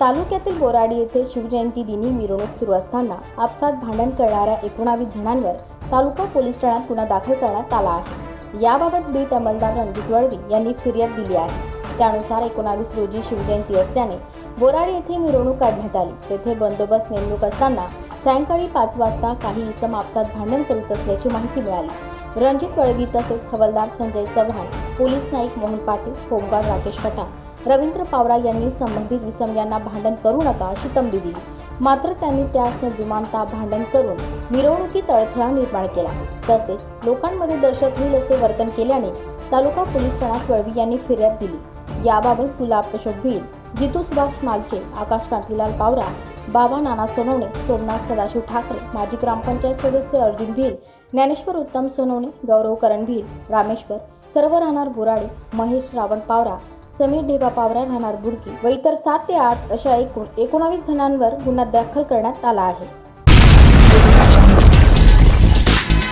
तालुक्यातील बोराडी येथे शिवजयंती दिनी मिरवणूक सुरू असताना आपसात भांडण करणाऱ्या एकोणावीस जणांवर तालुका पोलीस ठाण्यात गुन्हा दाखल करण्यात आला आहे. याबाबत बीट अंमलदार रणजित वळवी यांनी फिर्याद दिली आहे. त्यानुसार एकोणावीस रोजी शिवजयंती असल्याने बोराडी येथे मिरवणूक काढण्यात आली. तेथे बंदोबस्त नेमणूक असताना सायंकाळी पाच वाजता काही इसम आपसात भांडण करीत असल्याची माहिती मिळाली. रणजित वळवी तसेच हवालदार Sanjay Chavan police Naik Mohan Patil home guard Rakesh Pathan Ravindra Pawara यांनी संबंधित इसम यांना भांडण करू नका अशी तंबी दिली. मात्र त्यांनी त्यास न जुमानता भांडण करून मिरवणुकीत अडथळा निर्माण केला. तसेच लोकांमध्ये दहशत होईल असे वर्तन केल्याने तालुका पोलीस ठाण्यात वळवी यांनी फिर्याद दिली. याबाबत गुलाब अशोक भील जितू सुभाष मालचे आकाश कांतीलाल पावरा बाबा नाना सोनवणे सोमनाथ सदाशिव ठाकरे माजी ग्रामपंचायत सदस्य अर्जुन भील ज्ञानेश्वर उत्तम सोनवणे गौरव करण भील रामेश्वर सर्व राहणार बोराडे महेश रावण पावरा समीर ढेबा पावरा राहणार बुडकी व इतर सात ते आठ अशा एकूण एकोणावीस जणांवर गुन्हा दाखल करण्यात आला आहे.